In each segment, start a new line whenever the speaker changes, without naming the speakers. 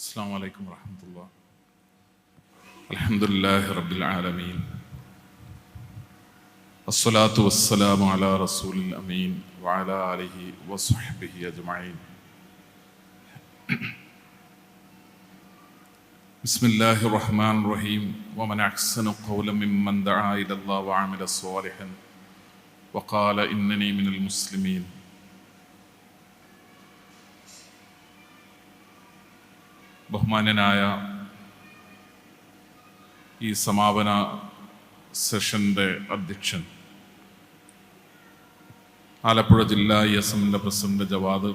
السلام عليكم ورحمة الله. الحمد لله رب العالمين. الصلاة والسلام على رسول الأمين وعلى آله وصحبه أجمعين. بسم الله الرحمن الرحيم. ومن أحسن قولا ممن دعا إلى الله وعمل صالحا وقال إنني من المسلمين. ബഹുമാന്യനായ ഈ സമാപന സെഷന്റെ അധ്യക്ഷൻ. ആലപ്പുഴ ജില്ലാ ഇ എസ് എമ്മിന്റെ പ്രസിഡന്റ് ജവാദ്.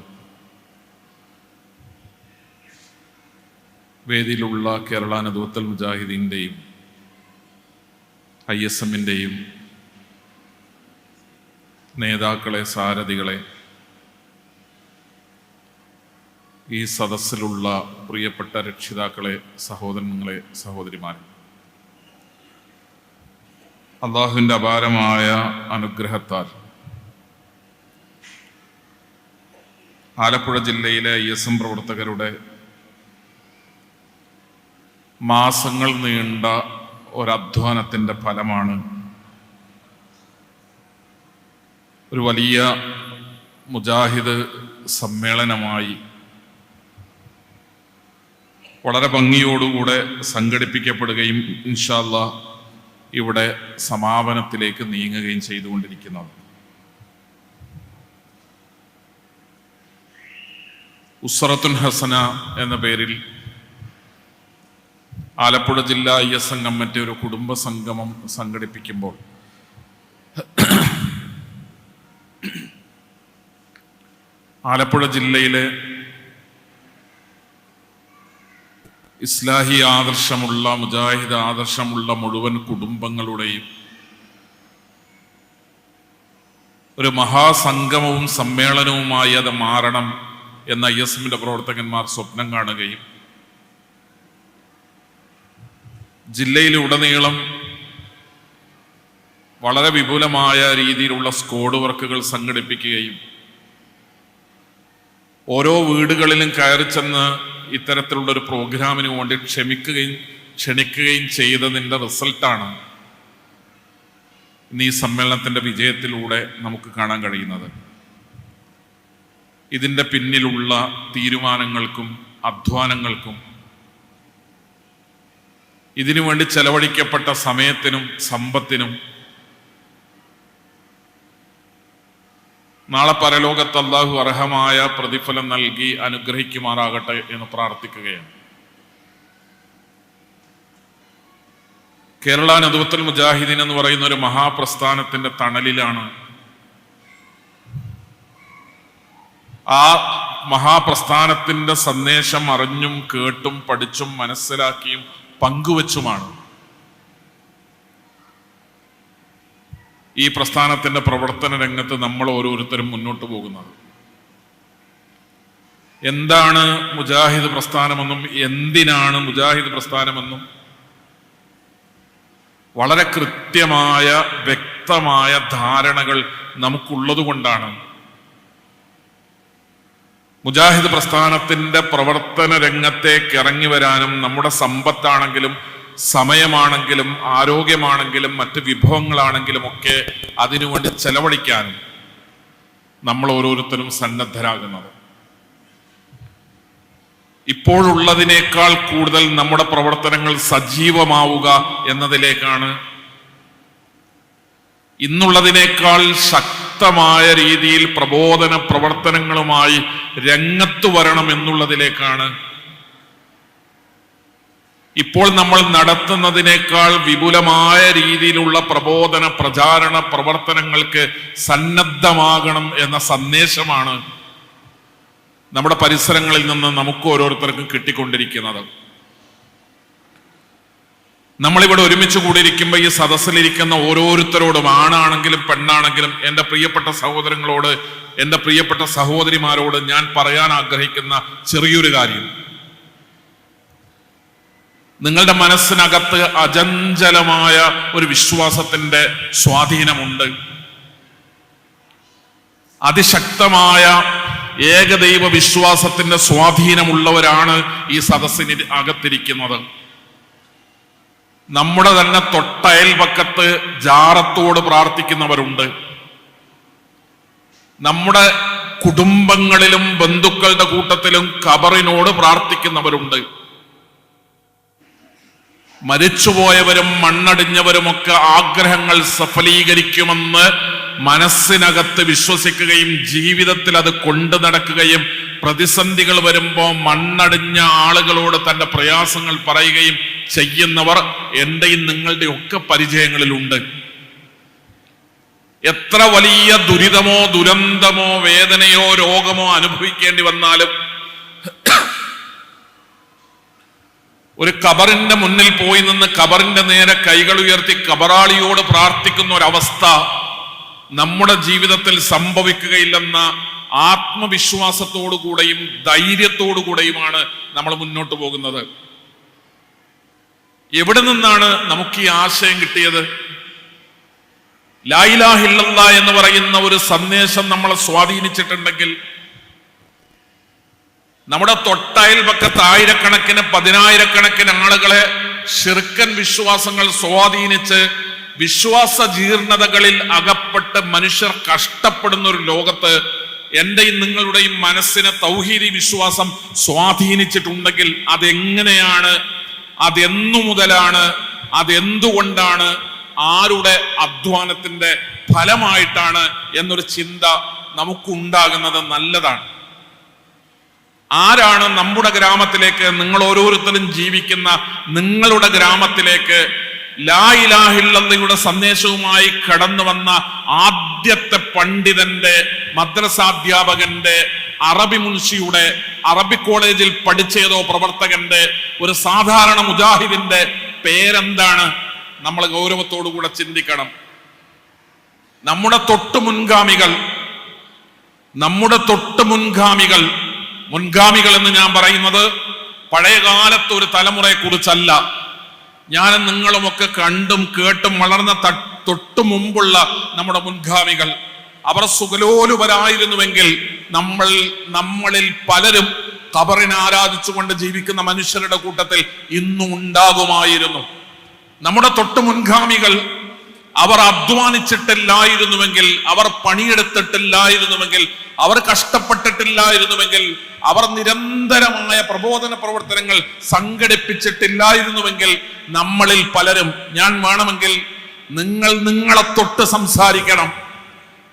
വേദിയിലുള്ള കേരള നദുവത്തൽ മുജാഹിദീന്റെയും ഐ എസ് എമ്മിന്റെയും നേതാക്കളെ സാരഥികളെ ഈ സദസ്സിലുള്ള പ്രിയപ്പെട്ട രക്ഷിതാക്കളെ സഹോദരങ്ങളെ സഹോദരിമാരെ. അള്ളാഹുവിന്റെ അപാരമായ അനുഗ്രഹത്താൽ ആലപ്പുഴ ജില്ലയിലെ ഐ എസ് എം പ്രവർത്തകരുടെ മാസങ്ങൾ നീണ്ട ഒരധ്വാനത്തിന്റെ ഫലമാണ് ഒരു വലിയ മുജാഹിദ് സമ്മേളനമായി വളരെ ഭംഗിയോടുകൂടെ സംഘടിപ്പിക്കപ്പെടുകയും ഇൻഷാല്ല ഇവിടെ സമാപനത്തിലേക്ക് നീങ്ങുകയും ചെയ്തുകൊണ്ടിരിക്കുന്നത് ഉസ്രത്തുൽ ഹസന എന്ന പേരിൽ ആലപ്പുഴ ജില്ലാ ഐ എസ് സംഘം മറ്റേ ഒരു കുടുംബ സംഗമം സംഘടിപ്പിക്കുമ്പോൾ ആലപ്പുഴ ജില്ലയിലെ ഇസ്ലാഹി ആദർശമുള്ള മുജാഹിദ് ആദർശമുള്ള മുഴുവൻ കുടുംബങ്ങളുടെയും ഒരു മഹാസംഗമവും സമ്മേളനവുമായി അത് മാറണം എന്ന ഐ എസ് എമ്മിന്റെ പ്രവർത്തകന്മാർ സ്വപ്നം കാണുകയും ജില്ലയിലുടനീളം വളരെ വിപുലമായ രീതിയിലുള്ള സ്കോഡ് വർക്കുകൾ സംഘടിപ്പിക്കുകയും ഓരോ വീടുകളിലും കയറി ചെന്ന് ഇത്തരത്തിലുള്ള ഒരു പ്രോഗ്രാമിന് വേണ്ടി ക്ഷമിക്കുകയും ക്ഷണിക്കുകയും ചെയ്തതിന്റെ റിസൾട്ടാണ് ഇന്ന് ഈ സമ്മേളനത്തിന്റെ വിജയത്തിലൂടെ നമുക്ക് കാണാൻ കഴിയുന്നത്. ഇതിന്റെ പിന്നിലുള്ള തീരുമാനങ്ങൾക്കും അധ്വാനങ്ങൾക്കും ഇതിനു വേണ്ടി ചെലവഴിക്കപ്പെട്ട സമയത്തിനും സമ്പത്തിനും നാളെ പരലോകത്ത് അള്ളാഹു അർഹമായ പ്രതിഫലം നൽകി അനുഗ്രഹിക്കുമാറാകട്ടെ എന്ന് പ്രാർത്ഥിക്കുകയാണ്. കേരള നദുവത്തുൽ മുജാഹിദീൻ എന്ന് പറയുന്ന ഒരു മഹാപ്രസ്ഥാനത്തിന്റെ തണലിലാണ് ആ മഹാപ്രസ്ഥാനത്തിന്റെ സന്ദേശം അറിഞ്ഞും കേട്ടും പഠിച്ചും മനസ്സിലാക്കിയും പങ്കുവച്ചുമാണ് ഈ പ്രസ്ഥാനത്തിന്റെ പ്രവർത്തന രംഗത്ത് നമ്മൾ ഓരോരുത്തരും മുന്നോട്ട് പോകുന്നത്. എന്താണ് മുജാഹിദ് പ്രസ്ഥാനമെന്നും എന്തിനാണ് മുജാഹിദ് പ്രസ്ഥാനമെന്നും വളരെ കൃത്യമായ വ്യക്തമായ ധാരണകൾ നമുക്കുള്ളത് കൊണ്ടാണ്. മുജാഹിദ് പ്രസ്ഥാനത്തിന്റെ പ്രവർത്തന രംഗത്തേക്ക് ഇറങ്ങി വരാനും നമ്മുടെ സമ്പത്താണെങ്കിലും സമയമാണെങ്കിലും ആരോഗ്യമാണെങ്കിലും മറ്റ് വിഭവങ്ങളാണെങ്കിലും ഒക്കെ അതിനുവേണ്ടി ചെലവഴിക്കാനും നമ്മൾ ഓരോരുത്തരും സന്നദ്ധരാകുന്നത്. ഇപ്പോഴുള്ളതിനേക്കാൾ കൂടുതൽ നമ്മുടെ പ്രവർത്തനങ്ങൾ സജീവമാവുക എന്നതിലേക്കാണ് ഇന്നുള്ളതിനേക്കാൾ ശക്തമായ രീതിയിൽ പ്രബോധന പ്രവർത്തനങ്ങളുമായി രംഗത്ത് വരണം എന്നുള്ളതിലേക്കാണ് ഇപ്പോൾ നമ്മൾ നടത്തുന്നതിനേക്കാൾ വിപുലമായ രീതിയിലുള്ള പ്രബോധന പ്രചാരണ പ്രവർത്തനങ്ങൾക്ക് സന്നദ്ധമാകണം എന്ന സന്ദേശമാണ് നമ്മുടെ പരിസരങ്ങളിൽ നിന്ന് നമുക്ക് ഓരോരുത്തർക്കും കിട്ടിക്കൊണ്ടിരിക്കുന്നത്. നമ്മളിവിടെ ഒരുമിച്ച് കൂടിയിരിക്കുമ്പോൾ ഈ സദസ്സിലിരിക്കുന്ന ഓരോരുത്തരോടും ആണാണെങ്കിലും പെണ്ണാണെങ്കിലും എന്റെ പ്രിയപ്പെട്ട സഹോദരങ്ങളോട് എന്റെ പ്രിയപ്പെട്ട സഹോദരിമാരോട് ഞാൻ പറയാൻ ആഗ്രഹിക്കുന്ന ചെറിയൊരു കാര്യം. നിങ്ങളുടെ മനസ്സിനകത്ത് അചഞ്ചലമായ ഒരു വിശ്വാസത്തിന്റെ സ്വാധീനമുണ്ട്. അതിശക്തമായ ഏകദൈവ വിശ്വാസത്തിന്റെ സ്വാധീനമുള്ളവരാണ് ഈ സദസ്സിന് അകത്തിരിക്കുന്നത്. നമ്മുടെ തന്നെ തൊട്ടയൽപക്കത്ത് ജാറത്തോട് പ്രാർത്ഥിക്കുന്നവരുണ്ട്. നമ്മുടെ കുടുംബങ്ങളിലും ബന്ധുക്കളുടെ കൂട്ടത്തിലും ഖബറിനോട് പ്രാർത്ഥിക്കുന്നവരുണ്ട്. മരിച്ചുപോയവരും മണ്ണടിഞ്ഞവരുമൊക്കെ ആഗ്രഹങ്ങൾ സഫലീകരിക്കുമെന്ന് മനസ്സിനകത്ത് വിശ്വസിക്കുകയും ജീവിതത്തിൽ അത് കൊണ്ടു നടക്കുകയും പ്രതിസന്ധികൾ വരുമ്പോൾ മണ്ണടിഞ്ഞ ആളുകളോട് തന്റെ പ്രയാസങ്ങൾ പറയുകയും ചെയ്യുന്നവർ എന്റെയും നിങ്ങളുടെ ഒക്കെ പരിചയങ്ങളിലുണ്ട്. എത്ര വലിയ ദുരിതമോ ദുരന്തമോ വേദനയോ രോഗമോ അനുഭവിക്കേണ്ടി വന്നാലും ഒരു കബറിന്റെ മുന്നിൽ പോയി നിന്ന് കബറിന്റെ നേരെ കൈകൾ ഉയർത്തി കബറാളിയോട് പ്രാർത്ഥിക്കുന്ന ഒരവസ്ഥ നമ്മുടെ ജീവിതത്തിൽ സംഭവിക്കുകയില്ലെന്ന ആത്മവിശ്വാസത്തോടു കൂടെയും ധൈര്യത്തോടു കൂടെയുമാണ് നമ്മൾ മുന്നോട്ട് പോകുന്നത്. എവിടെ നിന്നാണ് നമുക്ക് ഈ ആശയം കിട്ടിയത്? ലായിലാഹില്ല എന്ന് പറയുന്ന ഒരു സന്ദേശം നമ്മളെ സ്വാധീനിച്ചിട്ടുണ്ടെങ്കിൽ നമ്മുടെ തൊട്ടയൽപക്കത്ത് ആയിരക്കണക്കിന് പതിനായിരക്കണക്കിന് ആളുകളെ ശിർക്കൻ വിശ്വാസങ്ങൾ സ്വാധീനിച്ച് വിശ്വാസ ജീർണതകളിൽ അകപ്പെട്ട് മനുഷ്യർ കഷ്ടപ്പെടുന്ന ഒരു ലോകത്ത് എന്റെയും നിങ്ങളുടെയും മനസ്സിനെ തൗഹീദി വിശ്വാസം സ്വാധീനിച്ചിട്ടുണ്ടെങ്കിൽ അതെങ്ങനെയാണ്? അതെന്നു മുതലാണ്? അതെന്തുകൊണ്ടാണ്? ആരുടെ അധ്വാനത്തിന്റെ ഫലമായിട്ടാണ് എന്നൊരു ചിന്ത നമുക്കുണ്ടാകുന്നത് നല്ലതാണ്. ആരാണ് നമ്മുടെ ഗ്രാമത്തിലേക്ക് നിങ്ങൾ ഓരോരുത്തരും ജീവിക്കുന്ന നിങ്ങളുടെ ഗ്രാമത്തിലേക്ക്? ലാ ഇലാഹില്ലയുടെ സന്ദേശവുമായി കടന്നു വന്ന ആദ്യത്തെ പണ്ഡിതന്റെ മദ്രസാധ്യാപകന്റെ അറബി മുൻഷിയുടെ അറബി കോളേജിൽ പഠിച്ചേതോ പ്രവർത്തകന്റെ ഒരു സാധാരണ മുജാഹിദിന്റെ പേരെന്താണ്? നമ്മൾ ഗൗരവത്തോടു കൂടെ ചിന്തിക്കണം. നമ്മുടെ തൊട്ടു മുൻഗാമികൾ നമ്മുടെ തൊട്ടു മുൻഗാമികൾ മുൻഗാമികൾ എന്ന് ഞാൻ പറയുന്നത് പഴയ കാലത്ത് ഒരു തലമുറയെ കുറിച്ചല്ല ഞാനും നിങ്ങളുമൊക്കെ കണ്ടും കേട്ടും വളർന്ന തൊട്ടു മുമ്പുള്ള നമ്മുടെ മുൻഗാമികൾ. അവർ സുഖലോലുപരായിരുന്നുവെങ്കിൽ നമ്മൾ നമ്മളിൽ പലരും കബറിനെ ആരാധിച്ചുകൊണ്ട് ജീവിക്കുന്ന മനുഷ്യരുടെ കൂട്ടത്തിൽ ഇന്നും ഉണ്ടാകുമായിരുന്നു. നമ്മുടെ തൊട്ടു മുൻഗാമികൾ അവർ അധ്വാനിച്ചിട്ടില്ലായിരുന്നുവെങ്കിൽ അവർ പണിയെടുത്തിട്ടില്ലായിരുന്നുവെങ്കിൽ അവർ കഷ്ടപ്പെട്ടിട്ടില്ലായിരുന്നുവെങ്കിൽ അവർ നിരന്തരമായ പ്രബോധന പ്രവർത്തനങ്ങൾ സംഘടിപ്പിച്ചിട്ടില്ലായിരുന്നുവെങ്കിൽ നമ്മളിൽ പലരും ഞാൻ വേണമെങ്കിൽ നിങ്ങൾ നിങ്ങളെ തൊട്ട് സംസാരിക്കണം.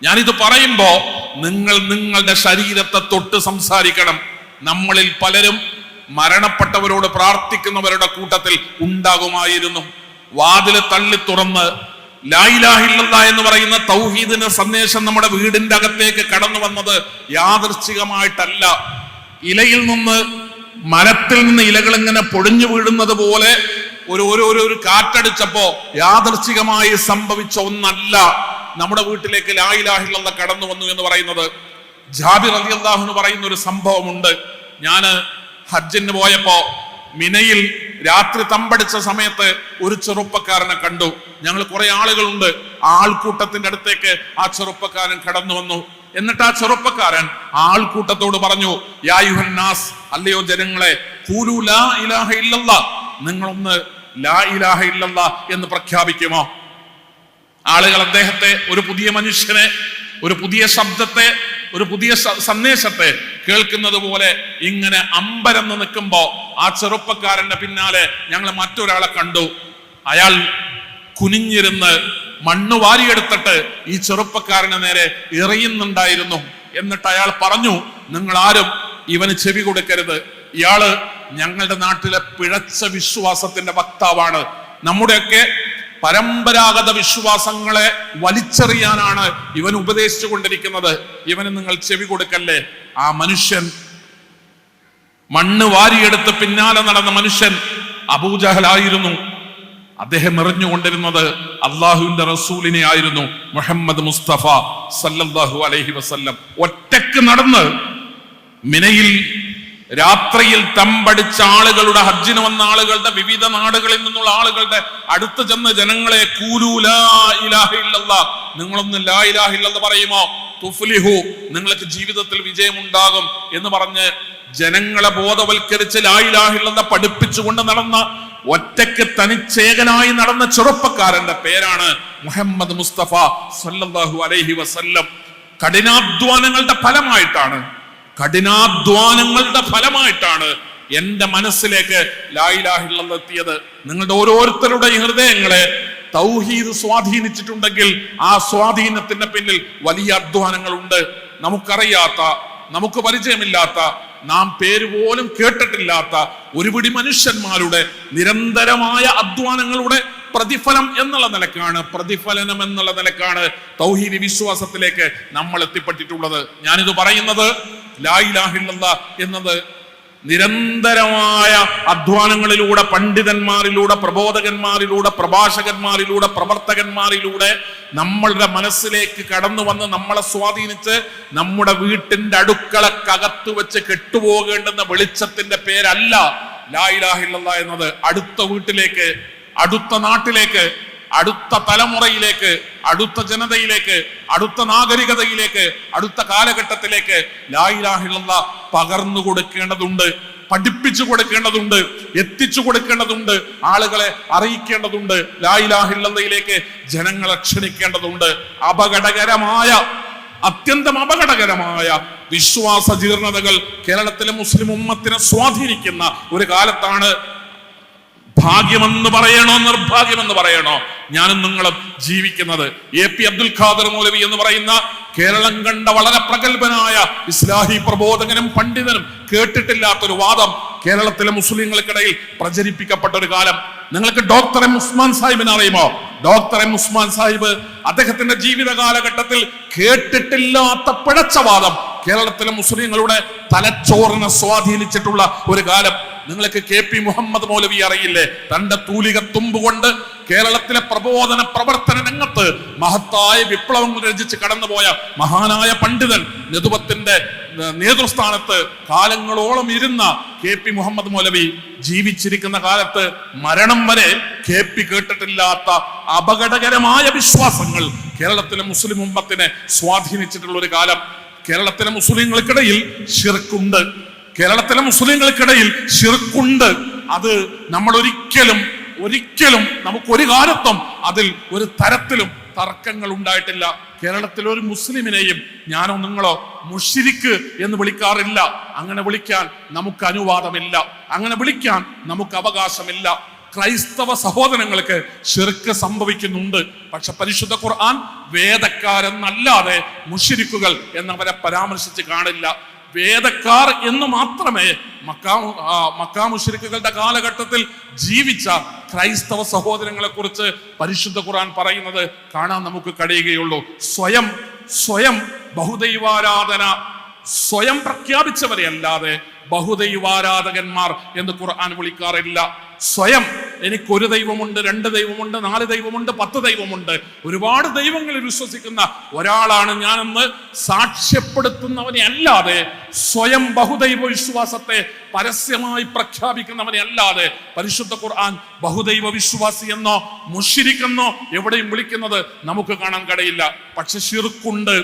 ഞാനിത് പറയുമ്പോ നിങ്ങൾ നിങ്ങളുടെ ശരീരത്തെ തൊട്ട് സംസാരിക്കണം. നമ്മളിൽ പലരും മരണപ്പെട്ടവരോട് പ്രാർത്ഥിക്കുന്നവരുടെ കൂട്ടത്തിൽ ഉണ്ടാകുമായിരുന്നു. വാതിൽ തള്ളി തുറന്ന് എന്ന് പറയുന്ന തൗഹീദിന്റെ സന്ദേശം നമ്മുടെ വീടിന്റെ അകത്തേക്ക് കടന്നു വന്നത് യാദൃച്ഛികമായിട്ടല്ല ഇലയിൽ നിന്ന് മരത്തിൽ നിന്ന് ഇലകൾ ഇങ്ങനെ പൊടിഞ്ഞു വീഴുന്നത് പോലെ ഒരു ഒരു ഒരു കാറ്റടിച്ചപ്പോ യാദർച്ഛികമായി സംഭവിച്ച ഒന്നല്ല നമ്മുടെ വീട്ടിലേക്ക് ലായിലാഹില്ല കടന്നു വന്നു എന്ന് പറയുന്നത്. ജാബിർ അലി അള്ളാഹു പറയുന്ന ഒരു സംഭവമുണ്ട്. ഞാൻ ഹജ്ജിന് പോയപ്പോ മിനയിൽ രാത്രി തമ്പടിച്ച സമയത്ത് ഒരു ചെറുപ്പക്കാരനെ കണ്ടു. ഞങ്ങൾ കുറെ ആളുകളുണ്ട്. ആൾക്കൂട്ടത്തിന്റെ അടുത്തേക്ക് ആ ചെറുപ്പക്കാരൻ കടന്നു വന്നു. എന്നിട്ട് ആ ചെറുപ്പക്കാരൻ ആൾക്കൂട്ടത്തോട് പറഞ്ഞു യാ അല്ലയോ ജനങ്ങളെ കൂലു ലാ ഇലാഹ നിങ്ങളൊന്ന് ലാ ഇലാഹ ഇല്ലല്ല എന്ന് പ്രഖ്യാപിക്കുമോ? ആളുകൾ അദ്ദേഹത്തെ ഒരു പുതിയ മനുഷ്യനെ ഒരു പുതിയ ശബ്ദത്തെ ഒരു പുതിയ സന്ദേശത്തെ കേൾക്കുന്നത് പോലെ ഇങ്ങനെ അമ്പരന്ന് നിൽക്കുമ്പോ ആ ചെറുപ്പക്കാരന്റെ പിന്നാലെ ഞങ്ങൾ മറ്റൊരാളെ കണ്ടു. അയാൾ കുനിഞ്ഞിരുന്ന് മണ്ണ് വാരിയെടുത്തിട്ട് ഈ ചെറുപ്പക്കാരന് നേരെ എറിയുന്നുണ്ടായിരുന്നു. എന്നിട്ട് അയാൾ പറഞ്ഞു നിങ്ങൾ ആരും ഇവന് ചെവി കൊടുക്കരുത്. ഇയാൾ ഞങ്ങളുടെ നാട്ടിലെ പിഴച്ച വിശ്വാസത്തിന്റെ വക്താവാണ്. നമ്മുടെയൊക്കെ പരമ്പരാഗത വിശ്വാസങ്ങളെ വലിച്ചെറിയാനാണ് ഇവൻ ഉപദേശിച്ചു കൊണ്ടിരിക്കുന്നത്. ഇവന് നിങ്ങൾ ചെവി കൊടുക്കല്ലേ? ആ മനുഷ്യൻ മണ്ണ് വാരിയെടുത്ത് പിന്നാലെ നടന്ന മനുഷ്യൻ അബൂജഹലായിരുന്നു. അദ്ദേഹം എറിഞ്ഞുകൊണ്ടിരുന്നത് അള്ളാഹുവിന്റെ റസൂലിനെ ആയിരുന്നു മുഹമ്മദ് മുസ്തഫ സല്ലല്ലാഹു അലൈഹി വസല്ലം. ഒറ്റയ്ക്ക് നടന്ന് മിനയിൽ രാത്രിയിൽ തമ്പടിച്ച ആളുകളുടെ ഹജ്ജിന് വന്ന ആളുകളുടെ വിവിധ നാടുകളിൽ നിന്നുള്ള ആളുകളുടെ അടുത്ത് ചെന്ന് ജനങ്ങളെ നിങ്ങളൊന്ന് പറയുമോ? തുഫ്ലിഹു നിങ്ങൾക്ക് ജീവിതത്തിൽ വിജയമുണ്ടാകും എന്ന് പറഞ്ഞ് ജനങ്ങളെ ബോധവൽക്കരിച്ച് ലാ ഇലാഹ ഇല്ലല്ലാ പഠിപ്പിച്ചുകൊണ്ട് നടന്ന ഒറ്റയ്ക്ക് തനിച്ചേകനായി നടന്ന ചെറുപ്പക്കാരന്റെ പേരാണ് മുഹമ്മദ് മുസ്തഫ സല്ലല്ലാഹു അലൈഹി വസല്ലം. കഠിനാധ്വാനങ്ങളുടെ ഫലമായിട്ടാണ് കഠിനാധ്വാനങ്ങളുടെ ഫലമായിട്ടാണ് എന്റെ മനസ്സിലേക്ക് ലായിലാഹിള്ളത് എത്തിയത്. നിങ്ങളുടെ ഓരോരുത്തരുടെ ഹൃദയങ്ങളെ തൗഹീദ് സ്വാധീനിച്ചിട്ടുണ്ടെങ്കിൽ ആ സ്വാധീനത്തിന്റെ പിന്നിൽ വലിയ അധ്വാനങ്ങളുണ്ട്. നമുക്കറിയാത്ത നമുക്ക് പരിചയമില്ലാത്ത നാം പേര് പോലും കേട്ടിട്ടില്ലാത്ത ഒരുപിടി മനുഷ്യന്മാരുടെ നിരന്തരമായ അധ്വാനങ്ങളുടെ പ്രതിഫലം എന്നുള്ള നിലക്കാണ് പ്രതിഫലനം എന്നുള്ള നിലക്കാണ് തൗഹീദ് വിശ്വാസത്തിലേക്ക് നമ്മൾ എത്തിപ്പെട്ടിട്ടുള്ളത്. ഞാനിത് പറയുന്നത് ലായിലാഹില്ല എന്നത് നിരന്തരമായ അധ്വാനങ്ങളിലൂടെ പണ്ഡിതന്മാരിലൂടെ പ്രബോധകന്മാരിലൂടെ പ്രഭാഷകന്മാരിലൂടെ പ്രവർത്തകന്മാരിലൂടെ നമ്മളുടെ മനസ്സിലേക്ക് കടന്നു വന്ന് നമ്മളെ സ്വാധീനിച്ച് നമ്മുടെ വീട്ടിന്റെ അടുക്കളക്കകത്ത് വെച്ച് കെട്ടുപോകേണ്ടുന്ന വെളിച്ചത്തിന്റെ പേരല്ല ലായിലാഹില്ല എന്നത്. അടുത്ത വീട്ടിലേക്ക് അടുത്ത നാട്ടിലേക്ക് അടുത്ത തലമുറയിലേക്ക് അടുത്ത ജനതയിലേക്ക് അടുത്ത നാഗരികതയിലേക്ക് അടുത്ത കാലഘട്ടത്തിലേക്ക് ലായിലാഹിള്ള പകർന്നു കൊടുക്കേണ്ടതുണ്ട് പഠിപ്പിച്ചു കൊടുക്കേണ്ടതുണ്ട് എത്തിച്ചു കൊടുക്കേണ്ടതുണ്ട് ആളുകളെ അറിയിക്കേണ്ടതുണ്ട് ലായിലാഹിള്ളയിലേക്ക് ജനങ്ങളെ ക്ഷണിക്കേണ്ടതുണ്ട്. അപകടകരമായ അത്യന്തം അപകടകരമായ വിശ്വാസ ജീർണതകൾ കേരളത്തിലെ മുസ്ലിം ഉമ്മത്തിനെ സ്വാധീനിക്കുന്ന ഒരു കാലത്താണ് ഭാഗ്യമെന്ന് പറയണോ നിർഭാഗ്യമെന്ന് പറയണോ? ഞാനും നിങ്ങളും ജീവിക്കുന്നത്. എ പി അബ്ദുൽ ഖാദർ മൗലവി എന്ന് പറയുന്ന കേരളം കണ്ട വളരെ പ്രഗത്ഭനായ ഇസ്ലാഹി പ്രബോധകനും പണ്ഡിതനും കേട്ടിട്ടില്ലാത്തൊരു വാദം കേരളത്തിലെ മുസ്ലിങ്ങൾക്കിടയിൽ പ്രചരിപ്പിക്കപ്പെട്ട ഒരു കാലം. നിങ്ങൾക്ക് ഡോക്ടർ എം ഉസ്മാൻ സാഹിബിനെ അറിയുമോ? ഡോക്ടർ എം ഉസ്മാൻ സാഹിബ് അദ്ദേഹത്തിന്റെ ജീവിത കാലഘട്ടത്തിൽ കേട്ടിട്ടില്ലാത്ത പിഴച്ചവാദം കേരളത്തിലെ മുസ്ലിങ്ങളുടെ തലച്ചോറിനെ സ്വാധീനിച്ചിട്ടുള്ള ഒരു കാലം. നിങ്ങൾക്ക് കെ പി മുഹമ്മദ് മൗലവി അറിയില്ലേ? തന്റെ തൂലിക തുമ്പ് കൊണ്ട് കേരളത്തിലെ പ്രബോധന പ്രവർത്തന രംഗത്ത് മഹത്തായ വിപ്ലവങ്ങൾ രചിച്ച് കടന്നുപോയ മഹാനായ പണ്ഡിതൻ നെതുവത്തിന്റെ നേതൃസ്ഥാനത്ത് കാലങ്ങളോളം ഇരുന്ന കെ പി മുഹമ്മദ് മൗലവി ജീവിച്ചിരിക്കുന്ന കാലത്ത് മരണം വരെ കെ പി കേട്ടിട്ടില്ലാത്ത അപകടകരമായ വിശ്വാസങ്ങൾ കേരളത്തിലെ മുസ്ലിം ഉമ്മത്തിനെ സ്വാധീനിച്ചിട്ടുള്ള ഒരു കാലം. കേരളത്തിലെ മുസ്ലിങ്ങൾക്കിടയിൽ ഷിർക്കുണ്ട് കേരളത്തിലെ മുസ്ലിങ്ങൾക്കിടയിൽ ഷിർക്കുണ്ട് അത് നമ്മൾ ഒരിക്കലും ഒരിക്കലും നമുക്ക് ഒരു കാലത്തും അതിൽ ഒരു തരത്തിലും തർക്കങ്ങൾ ഉണ്ടായിട്ടില്ല. കേരളത്തിലെ ഒരു മുസ്ലിമിനെയും ഞാനോ നിങ്ങളോ മുഷിരിക്ക് എന്ന് വിളിക്കാറില്ല. അങ്ങനെ വിളിക്കാൻ നമുക്ക് അനുവാദമില്ല. അങ്ങനെ വിളിക്കാൻ നമുക്ക് അവകാശമില്ല. ക്രൈസ്തവ സഹോദരങ്ങൾക്ക് ഷിർക്ക് സംഭവിക്കുന്നുണ്ട്. പക്ഷെ പരിശുദ്ധ ഖുർആൻ വേദക്കാരെന്നല്ലാതെ മുഷിരിക്കുകൾ എന്നവരെ പരാമർശിച്ച് കാണില്ല. വേദക്കാർ എന്ന് മാത്രമേ മക്കാ ആ, മക്കാ മുശ്രിക്കുകളുടെ കാലഘട്ടത്തിൽ ജീവിച്ച ക്രൈസ്തവ സഹോദരങ്ങളെ കുറിച്ച് പരിശുദ്ധ ഖുർആൻ പറയുന്നത് കാണാൻ നമുക്ക് കഴിയുകയുള്ളൂ. സ്വയം സ്വയം ബഹുദൈവാരാധന സ്വയം പ്രഖ്യാപിച്ചവരെ അല്ലാതെ ബഹുദൈവാരാധകന്മാർ എന്ന് ഖുർആൻ വിളിക്കാറില്ല. സ്വയം എനിക്കൊരു ദൈവമുണ്ട് രണ്ട് ദൈവമുണ്ട് നാല് ദൈവമുണ്ട് പത്ത് ദൈവമുണ്ട്. ഒരുപാട് ദൈവങ്ങളിൽ വിശ്വസിക്കുന്ന ഒരാളാണ് ഞാനെന്ന് സാക്ഷ്യപ്പെടുത്തുന്നവനെ അല്ലാതെ സ്വയം ബഹുദൈവ വിശ്വാസത്തെ പരസ്യമായി പ്രഖ്യാപിക്കുന്നവനെ അല്ലാതെ പരിശുദ്ധ ഖുർആൻ ബഹുദൈവ വിശ്വാസി എന്നോ മുഷിരിക്കെന്നോ എവിടെയും വിളിക്കുന്നത് നമുക്ക് കാണാൻ കഴിയില്ല പക്ഷെ ഷിർക്കുണ്ട്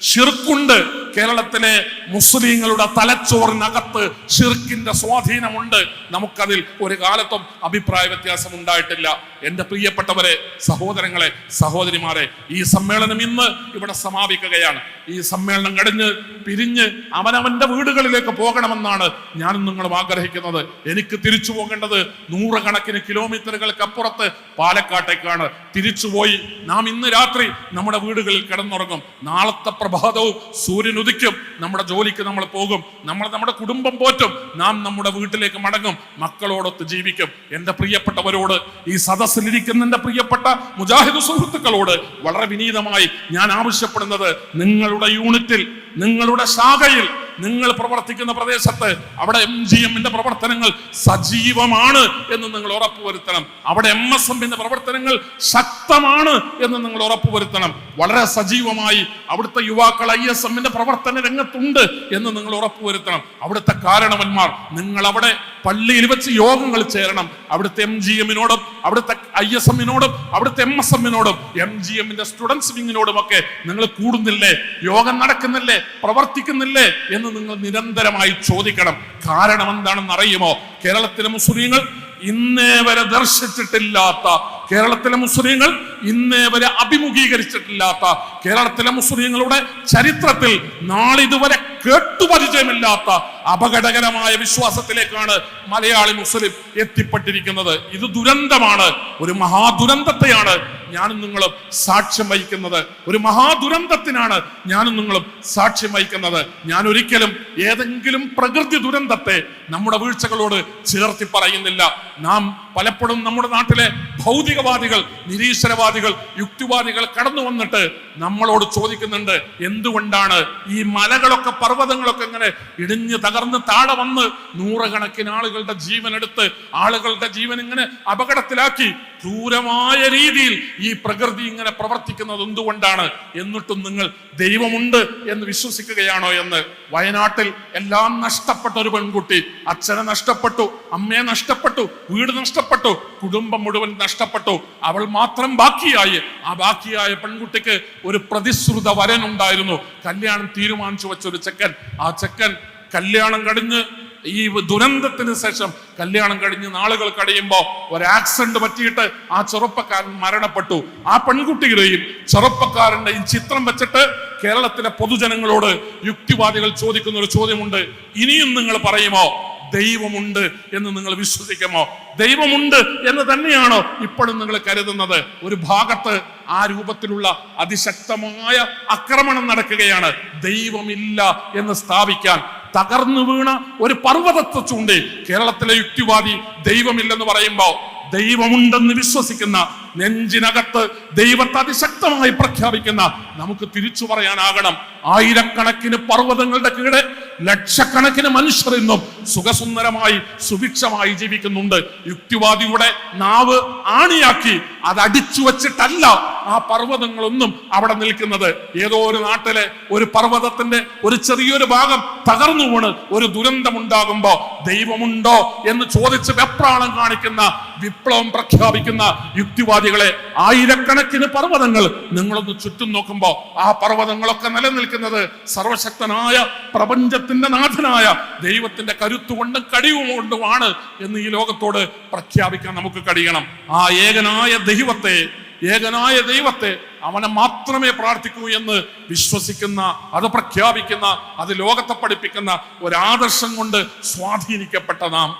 ഷിർക്കുണ്ട് കേരളത്തിലെ മുസ്ലിങ്ങളുടെ തലച്ചോറിനകത്ത് ഷിർക്കിന്റെ സ്വാധീനമുണ്ട്. നമുക്കതിൽ ഒരു കാലത്തും അഭിപ്രായ വ്യത്യാസം ഉണ്ടായിട്ടില്ല. എന്റെ പ്രിയപ്പെട്ടവരെ സഹോദരങ്ങളെ സഹോദരിമാരെ ഈ സമ്മേളനം ഇന്ന് ഇവിടെ സമാപിക്കുകയാണ്. ഈ സമ്മേളനം കഴിഞ്ഞ് പിരിഞ്ഞ് അവനവന്റെ വീടുകളിലേക്ക് പോകണമെന്നാണ് ഞാനും നിങ്ങളും ആഗ്രഹിക്കുന്നത്. എനിക്ക് തിരിച്ചു പോകേണ്ടത് നൂറുകണക്കിന് കിലോമീറ്ററുകൾക്ക് അപ്പുറത്ത് പാലക്കാട്ടേക്കാണ്. തിരിച്ചുപോയി നാം ഇന്ന് രാത്രി നമ്മുടെ വീടുകളിൽ കിടന്നുറങ്ങും. നാളത്തെ പ്രഭാതവും സൂര്യൻ ഉദിക്കും. നമ്മുടെ ജോലിക്ക് നമ്മൾ പോകും. നമ്മൾ നമ്മുടെ കുടുംബം പോറ്റും. നാം നമ്മുടെ വീട്ടിലേക്ക് മടങ്ങും. മക്കളോടൊത്ത് ജീവിക്കും. എന്റെ പ്രിയപ്പെട്ടവരോട് ഈ സദസ്സിലിരിക്കുന്ന എന്റെ പ്രിയപ്പെട്ട മുജാഹിദ് സുഹൃത്തുക്കളോട് വളരെ വിനീതമായി ഞാൻ ആവശ്യപ്പെടുന്നത് നിങ്ങളുടെ യൂണിറ്റിൽ നിങ്ങളുടെ ശാഖയിൽ നിങ്ങൾ പ്രവർത്തിക്കുന്ന പ്രദേശത്ത് അവിടെ എം ജി എമ്മിന്റെ പ്രവർത്തനങ്ങൾ സജീവമാണ് എന്ന് നിങ്ങൾ ഉറപ്പുവരുത്തണം. അവിടെ എം എസ് എമ്മിന്റെ പ്രവർത്തനങ്ങൾ ശക്തമാണ് എന്ന് നിങ്ങൾ ഉറപ്പുവരുത്തണം. വളരെ സജീവമായി അവിടുത്തെ യുവാക്കൾ ഐ എസ് എമ്മിന്റെ പ്രവർത്തന രംഗത്തുണ്ട് എന്ന് നിങ്ങൾ ഉറപ്പുവരുത്തണം. അവിടുത്തെ കാരണവന്മാർ നിങ്ങൾ അവിടെ പള്ളിയിൽ വെച്ച് യോഗങ്ങൾ ചേരണം. അവിടുത്തെ എം ജി എമ്മിനോടും അവിടുത്തെ ഐ എസ് എമ്മിനോടും അവിടുത്തെ എം എസ് എമ്മിനോടും എം ജി എമ്മിന്റെ സ്റ്റുഡൻസ് വിങ്ങിനോടും ഒക്കെ നിങ്ങൾ കൂടുന്നില്ലേ? യോഗം നടക്കുന്നില്ലേ? പ്രവർത്തിക്കുന്നില്ലേ എന്ന് നിങ്ങൾ നിരന്തരമായി ചോദിക്കണം. കാരണം എന്താണെന്ന് അറിയുമോ? കേരളത്തിലെ മുസ്ലിങ്ങൾ ഇന്നേ വരെ ദർശിച്ചിട്ടില്ലാത്ത കേരളത്തിലെ മുസ്ലിങ്ങൾ ഇന്നേ വരെ അഭിമുഖീകരിച്ചിട്ടില്ലാത്ത കേരളത്തിലെ മുസ്ലിങ്ങളുടെ ചരിത്രത്തിൽ നാളിതുവരെ കേട്ടുപരിചയമില്ലാത്ത അപകടകരമായ വിശ്വാസത്തിലേക്കാണ് മലയാളി മുസ്ലിം എത്തിപ്പെട്ടിരിക്കുന്നത്. ഇത് ദുരന്തമാണ്. ഒരു മഹാദുരന്തത്തെയാണ് ഞാനും നിങ്ങളും സാക്ഷ്യം വഹിക്കുന്നത്. ഒരു മഹാദുരന്തത്തിനാണ് ഞാനും നിങ്ങളും സാക്ഷ്യം വഹിക്കുന്നത്. ഞാൻ ഒരിക്കലും ഏതെങ്കിലും പ്രകൃതി ദുരന്തത്തെ നമ്മുടെ വീഴ്ചകളോട് ചേർത്തി പറയുന്നില്ല. നാം പലപ്പോഴും നമ്മുടെ നാട്ടിലെ ഭൗതികവാദികൾ നിരീശ്വരവാദികൾ യുക്തിവാദികൾ കടന്നു വന്നിട്ട് നമ്മളോട് ചോദിക്കുന്നുണ്ട് എന്തുകൊണ്ടാണ് ഈ മലകളൊക്കെ പർവതങ്ങളൊക്കെ ഇങ്ങനെ ഇടിഞ്ഞ് തകർന്ന് താഴെ വന്ന് നൂറുകണക്കിന് ആളുകളുടെ ജീവൻ എടുത്ത് ആളുകളുടെ ജീവൻ ഇങ്ങനെ അപകടത്തിലാക്കി. ക്രൂരമായ രീതിയിൽ ഈ പ്രകൃതി ഇങ്ങനെ പ്രവർത്തിക്കുന്നത് എന്തുകൊണ്ടാണ്? എന്നിട്ടും നിങ്ങൾ ദൈവമുണ്ട് എന്ന് വിശ്വസിക്കുകയാണോ എന്ന്? വയനാട്ടിൽ എല്ലാം നഷ്ടപ്പെട്ട ഒരു പെൺകുട്ടി അച്ഛനെ നഷ്ടപ്പെട്ടു അമ്മയെ നഷ്ടപ്പെട്ടു വീട് നഷ്ടപ്പെട്ടു കുടുംബം മുഴുവൻ നഷ്ടപ്പെട്ടു. അവൾ മാത്രം ബാക്കിയായി. ആ ബാക്കിയായ പെൺകുട്ടിക്ക് ഒരു പ്രതിശ്രുത വരനുണ്ടായിരുന്നു. കല്യാണം തീരുമാനിച്ചു വെച്ച ഒരു ചെക്കൻ. ആ ചെക്കൻ കല്യാണം കഴിഞ്ഞ് ഈ ദുരന്തത്തിന് ശേഷം കല്യാണം കഴിഞ്ഞ് നാളുകൾ കഴിയുമ്പോൾ ഒരു ആക്സിഡന്റ് പറ്റിയിട്ട് ആ ചെറുപ്പക്കാരൻ മരണപ്പെട്ടു. ആ പെൺകുട്ടിയുടെയും ചെറുപ്പക്കാരന്റെയും ചിത്രം വെച്ചിട്ട് കേരളത്തിലെ പൊതുജനങ്ങളോട് യുക്തിവാദികൾ ചോദിക്കുന്ന ഒരു ചോദ്യമുണ്ട്. ഇനിയും നിങ്ങൾ പറയുമോ? ദൈവമുണ്ട് എന്ന് നിങ്ങൾ വിശ്വസിക്കുമോ? ദൈവമുണ്ട് എന്ന് തന്നെയാണോ ഇപ്പോഴും നിങ്ങൾ കരുതുന്നത്? ഒരു ഭാഗത്ത് ആ രൂപത്തിലുള്ള അതിശക്തമായ ആക്രമണം നടക്കുകയാണ്. ദൈവമില്ല എന്ന് സ്ഥാപിക്കാൻ തകർന്നു വീണ ഒരു പർവതത്തെ ചൂണ്ടി കേരളത്തിലെ യുക്തിവാദി ദൈവമില്ലെന്ന് പറയുമ്പോൾ ദൈവമുണ്ടെന്ന് വിശ്വസിക്കുന്ന നെഞ്ചിനകത്ത് ദൈവത്തെ അതിശക്തമായി പ്രഖ്യാപിക്കുന്ന നമുക്ക് തിരിച്ചു പറയാനാകണം. ആയിരക്കണക്കിന് പർവതങ്ങളുടെ കീഴെ ലക്ഷക്കണക്കിന് മനുഷ്യർ ഇന്നും സുഖസുന്ദരമായി സുഭിക്ഷമായി ജീവിക്കുന്നുണ്ട്. യുക്തിവാദിയുടെ നാവ് ആണിയാക്കി അത് വച്ചിട്ടല്ല ആ പർവതങ്ങളൊന്നും അവിടെ നിൽക്കുന്നത്. ഏതോ ഒരു നാട്ടിലെ ഒരു പർവതത്തിന്റെ ഒരു ചെറിയൊരു ഭാഗം തകർന്നു വീണ് ഒരു ദുരന്തം ഉണ്ടാകുമ്പോ ദൈവമുണ്ടോ എന്ന് ചോദിച്ച് വെപ്രാളം കാണിക്കുന്ന വിപ്ലവം പ്രഖ്യാപിക്കുന്ന യുക്തിവാദികളെ ആയിരക്കണക്കിന് പർവതങ്ങൾ നിങ്ങളൊന്ന് ചുറ്റും നോക്കുമ്പോൾ ആ പർവതങ്ങളൊക്കെ നിലനിൽക്കുന്നത് സർവശക്തനായ പ്രപഞ്ചത്തിന്റെ നാഥനായ ദൈവത്തിന്റെ കരുത്തുകൊണ്ടും കഴിവും കൊണ്ടുമാണ് എന്ന് ഈ ലോകത്തോട് പ്രഖ്യാപിക്കാൻ നമുക്ക് കഴിയണം. ആ ഏകനായ ദൈവത്തെ ഏകനായ ദൈവത്തെ അവനെ മാത്രമേ പ്രാർത്ഥിക്കൂ എന്ന് വിശ്വസിക്കുന്ന അത് പ്രഖ്യാപിക്കുന്ന അത് ലോകത്തെ പഠിപ്പിക്കുന്ന ഒരാദർശം കൊണ്ട് സ്വാധീനിക്കപ്പെട്ട നാം.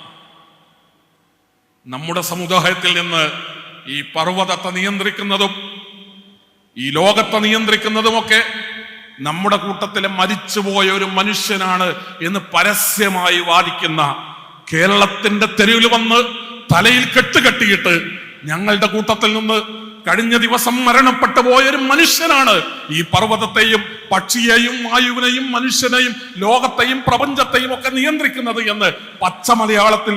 നമ്മുടെ സമുദായത്തിൽ നിന്ന് ഈ പർവതത്തെ നിയന്ത്രിക്കുന്നതും ഈ ലോകത്തെ നിയന്ത്രിക്കുന്നതുമൊക്കെ നമ്മുടെ കൂട്ടത്തിലെ മരിച്ചുപോയ ഒരു മനുഷ്യനാണ് എന്ന് പരസ്യമായി വാദിക്കുന്ന കേരളത്തിന്റെ തെരുവിൽ വന്ന് തലയിൽ കെട്ടുകെട്ടിയിട്ട് ഞങ്ങളുടെ കൂട്ടത്തിൽ നിന്ന് കഴിഞ്ഞ ദിവസം മരണപ്പെട്ടു പോയ ഒരു മനുഷ്യനാണ് ഈ പർവതത്തെയും പക്ഷിയെയും വായുവിനെയും മനുഷ്യനെയും ലോകത്തെയും പ്രപഞ്ചത്തെയും ഒക്കെ നിയന്ത്രിക്കുന്നത് എന്ന് പച്ച മലയാളത്തിൽ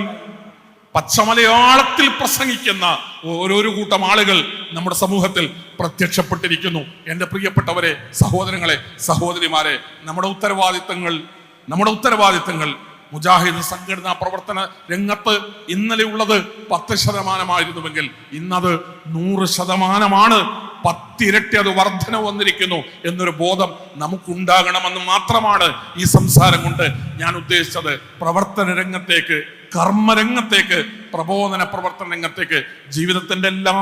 പച്ചമലയാളത്തിൽ പ്രസംഗിക്കുന്ന ഓരോരോ കൂട്ടം ആളുകൾ നമ്മുടെ സമൂഹത്തിൽ പ്രത്യക്ഷപ്പെട്ടിരിക്കുന്നു. എന്റെ പ്രിയപ്പെട്ടവരെ സഹോദരങ്ങളെ സഹോദരിമാരെ നമ്മുടെ ഉത്തരവാദിത്തങ്ങൾ നമ്മുടെ ഉത്തരവാദിത്തങ്ങൾ. മുജാഹിദ് സംഘടനാ പ്രവർത്തന രംഗത്ത് ഇന്നലെ ഉള്ളത് പത്ത് ശതമാനമായിരുന്നുവെങ്കിൽ ഇന്നത് നൂറ് ശതമാനമാണ്. പത്തിരട്ടി അത് വർധന വന്നിരിക്കുന്നു എന്നൊരു ബോധം നമുക്കുണ്ടാകണമെന്ന് മാത്രമാണ് ഈ സംസാരം കൊണ്ട് ഞാൻ ഉദ്ദേശിച്ചത്. പ്രവർത്തന രംഗത്തേക്ക് കർമ്മരംഗത്തേക്ക് പ്രബോധന പ്രവർത്തന രംഗത്തേക്ക് ജീവിതത്തിന്റെ എല്ലാ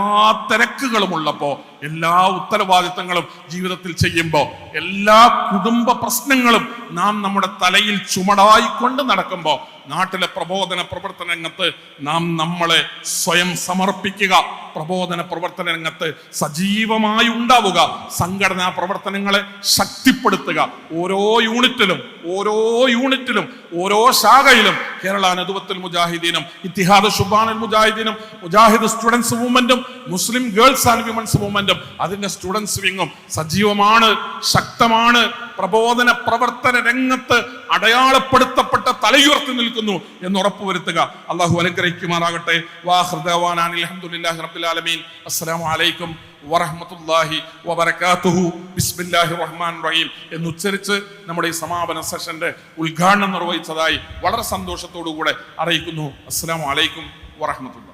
തിരക്കുകളും ഉള്ളപ്പോ എല്ലാ ഉത്തരവാദിത്തങ്ങളും ജീവിതത്തിൽ ചെയ്യുമ്പോൾ എല്ലാ കുടുംബ പ്രശ്നങ്ങളും നാം നമ്മുടെ തലയിൽ ചുമടായിക്കൊണ്ട് നടക്കുമ്പോൾ നാട്ടിലെ പ്രബോധന പ്രവർത്തന രംഗത്ത് നാം നമ്മളെ സ്വയം സമർപ്പിക്കുക പ്രബോധന പ്രവർത്തന രംഗത്ത് സജീവമായി ഉണ്ടാവുക സംഘടനാ പ്രവർത്തനങ്ങളെ ശക്തിപ്പെടുത്തുക. ഓരോ യൂണിറ്റിലും ഓരോ യൂണിറ്റിലും ഓരോ ശാഖയിലും കേരള നേതൃത്വത്തിൽ മുജാഹിദീനും ഇത്തിഹാദ് ഷുബാനുൽ മുജാഹിദീനും മുജാഹിദ് സ്റ്റുഡൻസ് മൂവ്മെന്റും മുസ്ലിം ഗേൾസ് ആൻഡ് വിമൻസ് മൂവ്മെന്റും അതിന്റെ സ്റ്റുഡൻസ് വിങ്ങും സജീവമാണ് ശക്തമാണ് പ്രബോധന പ്രവർത്തന രംഗത്ത് അടയാളപ്പെടുത്തപ്പെട്ട തലയുയർത്തി നിൽക്കുന്നു എന്ന് ഉറപ്പുവരുത്തുക. അള്ളാഹു അനുഗ്രഹിക്കുമാറാകട്ടെ. വാഹൃദവാനാൻ അലഹമുല്ലാ റബ്ബിൽ ആലമീൻ. അസ്സലാമു അലൈക്കും വറഹ്മത്തുള്ളാഹി വബറകാതുഹു ബിസ്മില്ലാഹിർ റഹ്മാൻ റഹീം എന്ന് ഉച്ചരിച്ച് നമ്മുടെ ഈ സമാപന സെഷന്റെ ഉദ്ഘാടനം നിർവഹിച്ചതായി വളരെ സന്തോഷത്തോടു കൂടെ അറിയിക്കുന്നു. അസ്സാം വലൈക്കും വറഹ്മത്തുള്ളാഹി.